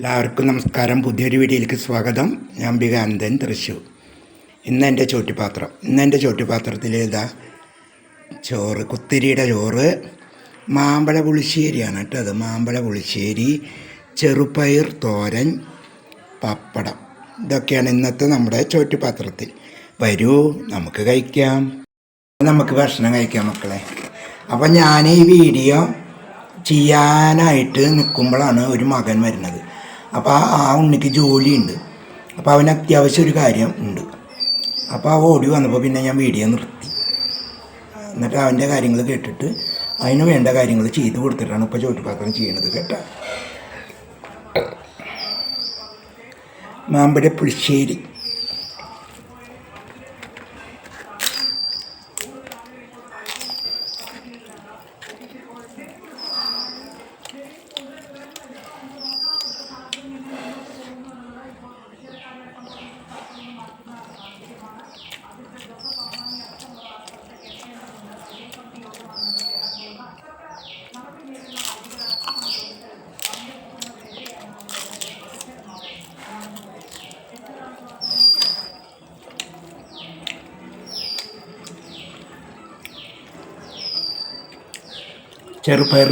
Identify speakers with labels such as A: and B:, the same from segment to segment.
A: എല്ലാവർക്കും നമസ്കാരം. പുതിയൊരു വീഡിയോയിലേക്ക് സ്വാഗതം. ഞാൻ ബികാനന്ദൻ തൃശ്ശൂർ. ഇന്ന് എന്റെ ചോട്ടിപ്പാത്രം ഇന്ന് എന്റെ ചോട്ടിപ്പാത്രത്തിൽ ഇതാ ചോറ് കുത്തിരിയുടെ ചോറ്. മാമ്പഴ പുളിശ്ശേരിയാണ് കേട്ടോ അത്. മാമ്പഴ പുളിശ്ശേരി ചെറുപയർ തോരൻ പപ്പടം. ഇതൊക്കെയാണ് ഇന്നത്തെ നമ്മുടെ ചോറ്റുപാത്രത്തിൽ. വരൂ നമുക്ക് കഴിക്കാം. നമുക്ക് ഭക്ഷണം കഴിക്കാം മക്കളെ. അപ്പം ഞാൻ ഈ വീഡിയോ ചെയ്യാനായിട്ട് നിൽക്കുമ്പോഴാണ് ഒരു മകൻ വരുന്നത്. അപ്പോൾ ആ ആ ഉണ്ണിക്ക് ജോലിയുണ്ട്. അപ്പോൾ അവന് അത്യാവശ്യം ഒരു കാര്യം ഉണ്ട്. അപ്പോൾ ആ ഓടി വന്നപ്പോൾ പിന്നെ ഞാൻ വീഡിയോ നിർത്തി. എന്നിട്ട് അവന്റെ കാര്യങ്ങൾ കേട്ടിട്ട് അതിന് വേണ്ട കാര്യങ്ങൾ ചെയ്തു കൊടുത്തിട്ടാണ് ഇപ്പോൾ ചോറ്റുപാത്രം ചെയ്യണത് കേട്ടോ. മാമ്പഴ പുളിശ്ശേരി ചെറുപയർ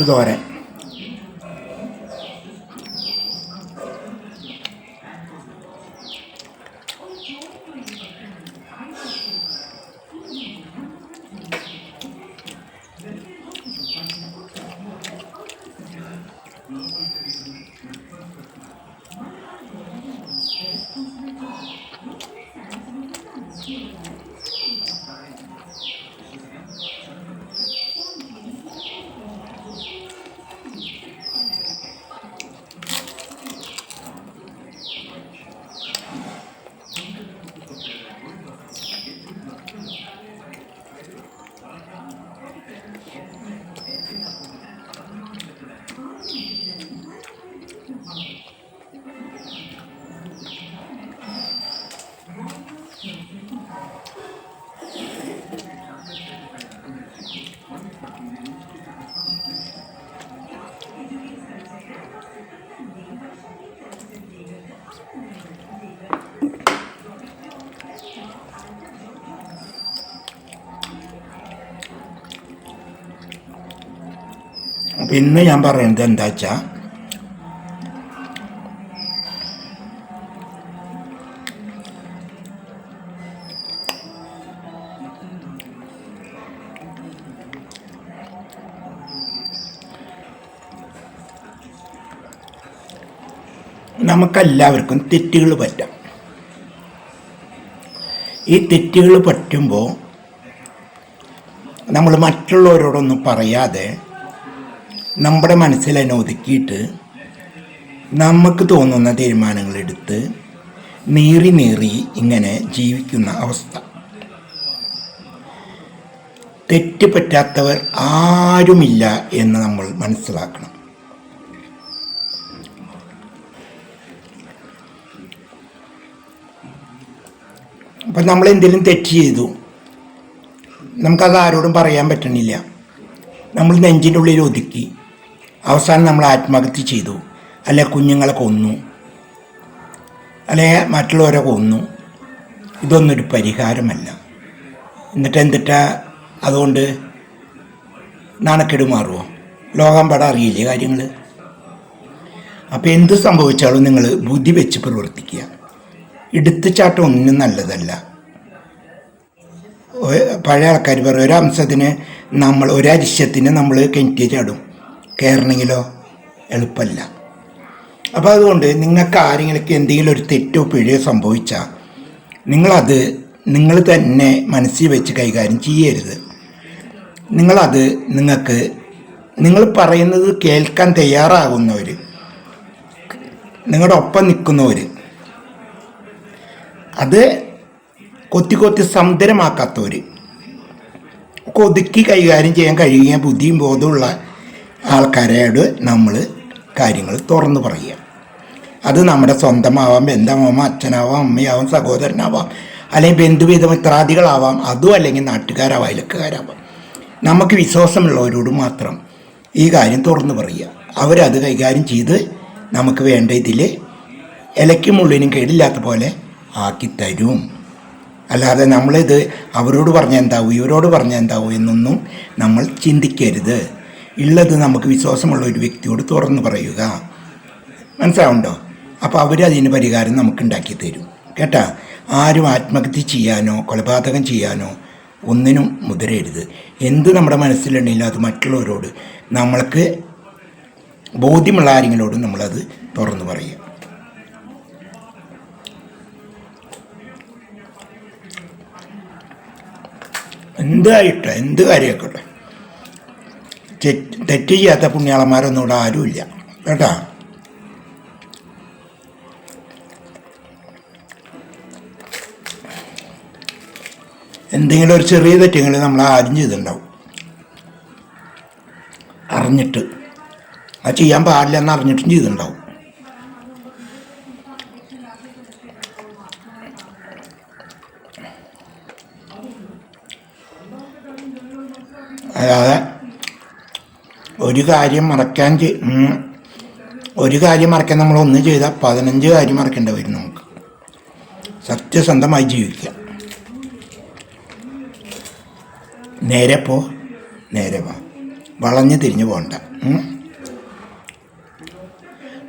A: ഇന്ന് ഞാൻ പറയുന്നത് എന്താ വെച്ചാൽ നമുക്കെല്ലാവർക്കും തെറ്റുകൾ പറ്റാം. ഈ തെറ്റുകൾ പറ്റുമ്പോൾ നമ്മൾ മറ്റുള്ളവരോടൊന്നും പറയാതെ നമ്മുടെ മനസ്സിൽ അതിനെ ഒതുക്കിയിട്ട് നമുക്ക് തോന്നുന്ന തീരുമാനങ്ങൾ എടുത്ത് നീറി നീറി ഇങ്ങനെ ജീവിക്കുന്ന അവസ്ഥ. തെറ്റ് പറ്റാത്തവർ ആരുമില്ല എന്ന് നമ്മൾ മനസ്സിലാക്കണം. അപ്പം നമ്മൾ എന്തെങ്കിലും തെറ്റ് ചെയ്തു. നമുക്കത് ആരോടും പറയാൻ പറ്റണില്ല. നമ്മൾ നെഞ്ചിന്റെ ഉള്ളിൽ ഒതുക്കി. അവസാനം നമ്മൾ ആത്മഹത്യ ചെയ്തു. അല്ലെ കുഞ്ഞുങ്ങളെ കൊന്നു. അല്ലെ മറ്റുള്ളവരെ കൊന്നു. ഇതൊന്നൊരു പരിഹാരമല്ല. എന്നിട്ട് എന്തിട്ടാ? അതുകൊണ്ട് നാണക്കേട് മാറുമോ ലോകം പടം അറിയില്ലേ കാര്യങ്ങൾ അപ്പോൾ എന്ത് സംഭവിച്ചാലും നിങ്ങൾ ബുദ്ധി വെച്ച് പ്രവർത്തിക്കുക. എടുത്തുചാട്ടം ഒന്നും നല്ലതല്ല. പഴയ ആൾക്കാർ പറയും ഒരു അംശത്തിന് നമ്മൾ ഒരരിശത്തിന് നമ്മൾ കിണറ്റി ചാടും. കയറണമെങ്കിലോ എളുപ്പമല്ല അപ്പോൾ അതുകൊണ്ട് നിങ്ങൾക്ക് ആരെങ്കിലൊക്കെ എന്തെങ്കിലും ഒരു തെറ്റോ പിഴയോ സംഭവിച്ചാൽ നിങ്ങളത് നിങ്ങൾ തന്നെ മനസ്സിൽ വെച്ച് കൈകാര്യം ചെയ്യരുത്. നിങ്ങളത് നിങ്ങൾക്ക് നിങ്ങൾ പറയുന്നത് കേൾക്കാൻ തയ്യാറാകുന്നവർ നിങ്ങളുടെ ഒപ്പം നിൽക്കുന്നവർ അത് കൊത്തി കൊത്തി സമുദ്രമാക്കാത്തവർ ഒതുക്കി കൈകാര്യം ചെയ്യാൻ കഴിയുക ബുദ്ധിയും ബോധമുള്ള ആൾക്കാരോട് നമ്മൾ കാര്യങ്ങൾ തുറന്നു പറയുക. അത് നമ്മുടെ സ്വന്തമാവാം ബന്ധമാവാം അച്ഛനാവാം അമ്മയാവാം സഹോദരനാവാം അല്ലെങ്കിൽ ബന്ധുവിധമിത്രാദികളാവാം അതും അല്ലെങ്കിൽ നാട്ടുകാരാവാം അയലക്കാരാവാം നമുക്ക് വിശ്വാസമുള്ളവരോട് മാത്രം ഈ കാര്യം തുറന്നു പറയുക. അവരത് കൈകാര്യം ചെയ്ത് നമുക്ക് വേണ്ട ഇതിൽ ഇലയ്ക്കും ഉള്ളിനും കേടില്ലാത്ത പോലെ ആക്കി തരും അല്ലാതെ നമ്മളിത് അവരോട് പറഞ്ഞെന്താവും ഇവരോട് പറഞ്ഞെന്താവും എന്നൊന്നും നമ്മൾ ചിന്തിക്കരുത്. ഉള്ളത് നമുക്ക് വിശ്വാസമുള്ള ഒരു വ്യക്തിയോട് തുറന്നു പറയുക. മനസ്സിലാവുണ്ടോ? അപ്പോൾ അവരതിന് പരിഹാരം നമുക്ക് ഉണ്ടാക്കി തരും. കേട്ടാ? ആരും ആത്മഹത്യ ചെയ്യാനോ കൊലപാതകം ചെയ്യാനോ ഒന്നിനും മുതിരരുത്. എന്ത് നമ്മുടെ മനസ്സിലുണ്ടെങ്കിലും അത് മറ്റുള്ളവരോട് നമ്മൾക്ക് ബോധ്യമുള്ള ആരെങ്കിലോടും നമ്മളത് തുറന്നു പറയുക. എന്തായിട്ടോ? എന്ത് കാര്യമായിക്കോട്ടെ? തെറ്റ് ചെയ്യാത്ത പുണ്യാളന്മാരൊന്നും ഇവിടെ ആരുമില്ല. കേട്ടാ? എന്തെങ്കിലും ഒരു ചെറിയ തെറ്റെങ്കിലും നമ്മൾ ആരും ചെയ്തിട്ടുണ്ടാവും. അറിഞ്ഞിട്ട്. അത് ചെയ്യാൻ പാടില്ല എന്ന് അറിഞ്ഞിട്ടും ചെയ്തിട്ടുണ്ടാവും. അല്ലാതെ ഒരു കാര്യം മറക്കാൻ ഒരു കാര്യം മറക്കാൻ നമ്മൾ ഒന്ന് ചെയ്താൽ പതിനഞ്ച് കാര്യം മറക്കേണ്ടി വരും നമുക്ക്. സത്യസന്ധമായി ജീവിക്കുക നേരെ പോ നേരെ വാ. വളഞ്ഞ് തിരിഞ്ഞു പോകണ്ട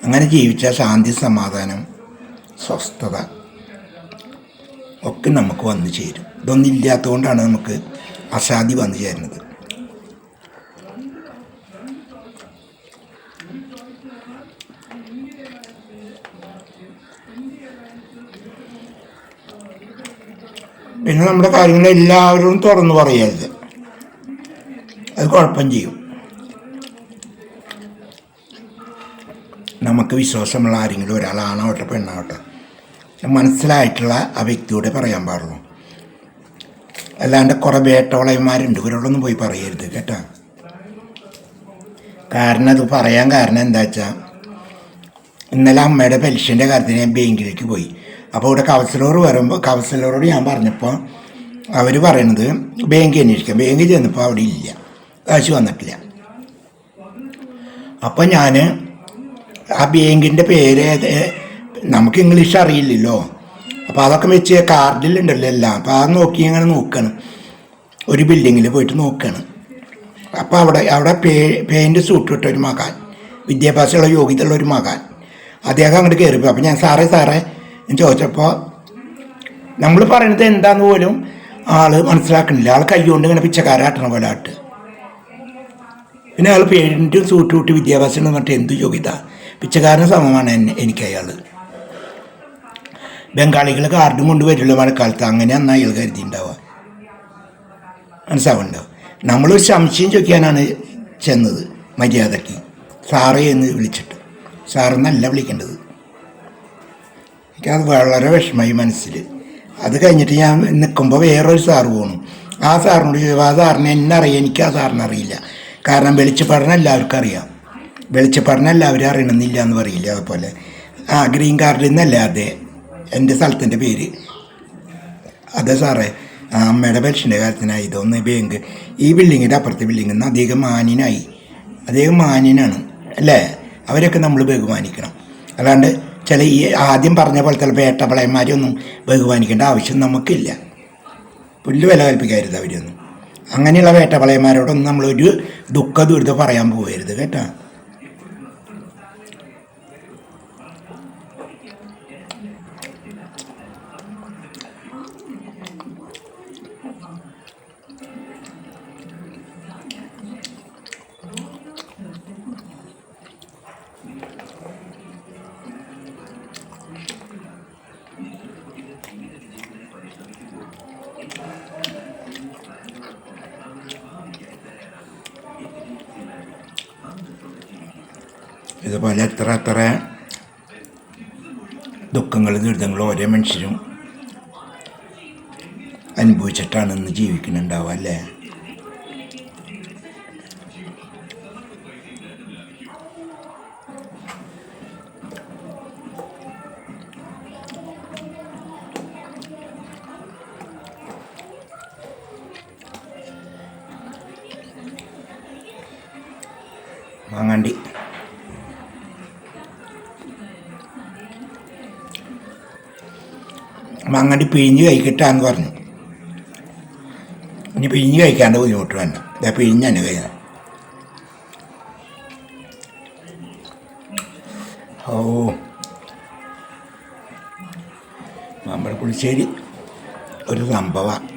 A: അങ്ങനെ ജീവിച്ച ശാന്തി സമാധാനം സ്വസ്ഥത ഒക്കെ നമുക്ക് വന്നു ചേരും. ഇതൊന്നും ഇല്ലാത്തതുകൊണ്ടാണ് നമുക്ക് അശാന്തി വന്നു ചേരുന്നത്. പിന്നെ നമ്മുടെ കാര്യങ്ങൾ എല്ലാവരും തുറന്നു പറയരുത്. അത് കുഴപ്പം ചെയ്യും. നമുക്ക് വിശ്വാസമുള്ള ആരെങ്കിലും ഒരാളാണാവട്ടെ പെണ്ണാവട്ടെ മനസ്സിലായിട്ടുള്ള ആ വ്യക്തിയോടെ പറയാൻ പാടുള്ളൂ. അല്ലാണ്ട് കുറേ വേട്ടവളയന്മാരുണ്ട് ഇവരോടൊന്നും പോയി പറയരുത് കേട്ടോ. കാരണം അത് പറയാൻ കാരണം എന്താ വെച്ചാൽ ഇന്നലെ അമ്മയുടെ പെൻഷന്റെ കാര്യത്തിന് ഞാൻ ബാങ്കിലേക്ക് പോയി. അപ്പോൾ ഇവിടെ കൗൺസിലർ വരുമ്പോൾ കൗൺസിലറോട് ഞാൻ പറഞ്ഞപ്പോൾ അവർ പറയണത് ബാങ്ക് അന്വേഷിക്കുക ബാങ്കിൽ ചെന്നപ്പോൾ അവിടെ ഇല്ല. കാശ് വന്നിട്ടില്ല. അപ്പോൾ ഞാൻ ആ ബാങ്കിന്റെ പേര് നമുക്ക് ഇംഗ്ലീഷ് അറിയില്ലല്ലോ. അപ്പോൾ അതൊക്കെ വെച്ച് കാർഡിലുണ്ടല്ലോ എല്ലാം. അപ്പോൾ അത് നോക്കി അങ്ങനെ നോക്കണം. ഒരു ബിൽഡിങ്ങിൽ പോയിട്ട് നോക്കണം. അപ്പോൾ അവിടെ അവിടെ പേ പേന്റ് സൂട്ട് ഇട്ട ഒരു മകാൻ. വിദ്യാഭ്യാസമുള്ള യോഗ്യതയുള്ള ഒരു മകാൻ. അദ്ദേഹം അങ്ങോട്ട് കയറിപ്പോയി അപ്പോൾ ഞാൻ സാറേ സാറേ ചോദിച്ചപ്പോൾ നമ്മൾ പറയണത് എന്താന്ന് പോലും ആൾ മനസ്സിലാക്കണില്ല. ആൾ കൈകൊണ്ട് ഇങ്ങനെ പിച്ചക്കാരാട്ടണ പോലെ ആട്ട്. പിന്നെ അയാൾ പേരിന്റെ സൂട്ട് കൂട്ടി വിദ്യാഭ്യാസം എന്നിട്ട് എന്ത് യോഗ്യത? പിച്ചക്കാരന് സമമാണ് എന്നെ എനിക്ക് അയാൾ ബംഗാളികൾ കാർഡും കൊണ്ട് വരില്ല മഴക്കാലത്ത്. അങ്ങനെ അന്ന് അയാൾ കരുതിയിട്ടുണ്ടാവുക മനസ്സാവുണ്ടോ നമ്മളൊരു സംശയം ചോദിക്കാനാണ് ചെന്നത് മര്യാദയ്ക്ക്. സാറേ എന്ന് വിളിച്ചിട്ട്. സാറെന്നല്ല വിളിക്കേണ്ടത്. എനിക്കത് വളരെ വിഷമമായി മനസ്സിൽ അത് കഴിഞ്ഞിട്ട് ഞാൻ നിൽക്കുമ്പോൾ വേറൊരു സാറ് പോണു. ആ സാറിനോട് ചോദിച്ചു ആ സാറിനെ എന്നെ അറിയാം എനിക്ക് ആ സാറിനെ അറിയില്ല. കാരണം വെളിച്ചപ്പാടിനെ എല്ലാവർക്കും അറിയാം. വെളിച്ചപ്പാടിനെ എല്ലാവരും അറിയണമെന്നില്ല എന്ന് പറയില്ല അതുപോലെ. ആ ഗ്രീൻ കാർഡിൽ നിന്നല്ല അതെ? എന്റെ സ്ഥലത്തിന്റെ പേര്. അതെ സാറേ അമ്മയുടെ പെൻഷന്റെ കാര്യത്തിനായി. ഇതൊന്ന് ബാങ്ക് ഈ ബിൽഡിങ്ങിന്റെ അപ്പുറത്തെ ബിൽഡിങ്ങിൽ നിന്ന് അധികം മാന്യനായി. അദ്ദേഹം മാന്യനാണ് അല്ലേ? അവരൊക്കെ നമ്മൾ ബഹുമാനിക്കണം. അല്ലാണ്ട് ചില ഈ ആദ്യം പറഞ്ഞ പോലത്തെ വേട്ടപ്പളയന്മാരെയൊന്നും ബഹുമാനിക്കേണ്ട ആവശ്യം നമുക്കില്ല. പുല്ല് വില കൽപ്പിക്കരുത് അവരൊന്നും. അങ്ങനെയുള്ള വേട്ടപ്പളയന്മാരോടൊന്നും നമ്മളൊരു ദുഃഖ ദുരിതം പറയാൻ പോകരുത് കേട്ടോ. ഇതുപോലെ എത്ര എത്ര ദുഃഖങ്ങളും ദുരിതങ്ങളും ഒരേ മനുഷ്യരും അനുഭവിച്ചിട്ടാണ് ഇന്ന് ജീവിക്കുന്നുണ്ടാവുക അല്ലേ? മാങ്ങാണ്ടി മങ്ങടി പിഴിഞ്ഞ് കഴിക്കട്ടാന്ന് പറഞ്ഞു. ഇനി പിഴിഞ്ഞ് കഴിക്കാണ്ട് ബുദ്ധിമുട്ട് വേണ്ട. ഇതാ പിഴിഞ്ഞാണ് കഴിയുന്നത് ഓ. നമ്മുടെ പുളിശ്ശേരി ഒരു സംഭവമാണ്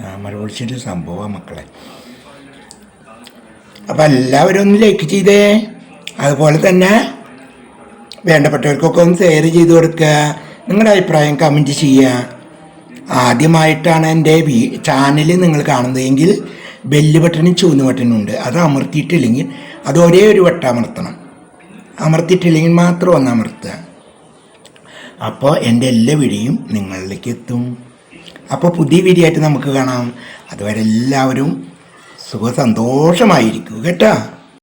A: നമ്മുടെ പുളിശ്ശേരി സംഭവമാണ് മക്കളെ. അപ്പം എല്ലാവരും ഒന്ന് ലൈക്ക് ചെയ്തേ. അതുപോലെ തന്നെ വേണ്ടപ്പെട്ടവർക്കൊക്കെ ഒന്ന് ഷെയർ ചെയ്ത് കൊടുക്കുക നിങ്ങളുടെ അഭിപ്രായം കമന്റ് ചെയ്യുക. ആദ്യമായിട്ടാണ് എന്റെ ചാനൽ നിങ്ങൾ കാണുന്നതെങ്കിൽ ബെല്ല് ബട്ടണും ചൂന്ന് ബട്ടണും ഉണ്ട്. അത് അമർത്തിയിട്ടില്ലെങ്കിൽ അത് ഒരേ ഒരു വട്ടം അമർത്തണം. അമർത്തിയിട്ടില്ലെങ്കിൽ മാത്രം ഒന്ന് അമർത്തുക. അപ്പോൾ എന്റെ എല്ലാ വീഡിയോയും നിങ്ങളിലേക്ക് എത്തും. അപ്പോൾ പുതിയ വീഡിയോ ആയിട്ട് നമുക്ക് കാണാം. അതുവരെ എല്ലാവരും സുഖ കേട്ടാ കേട്ടോ.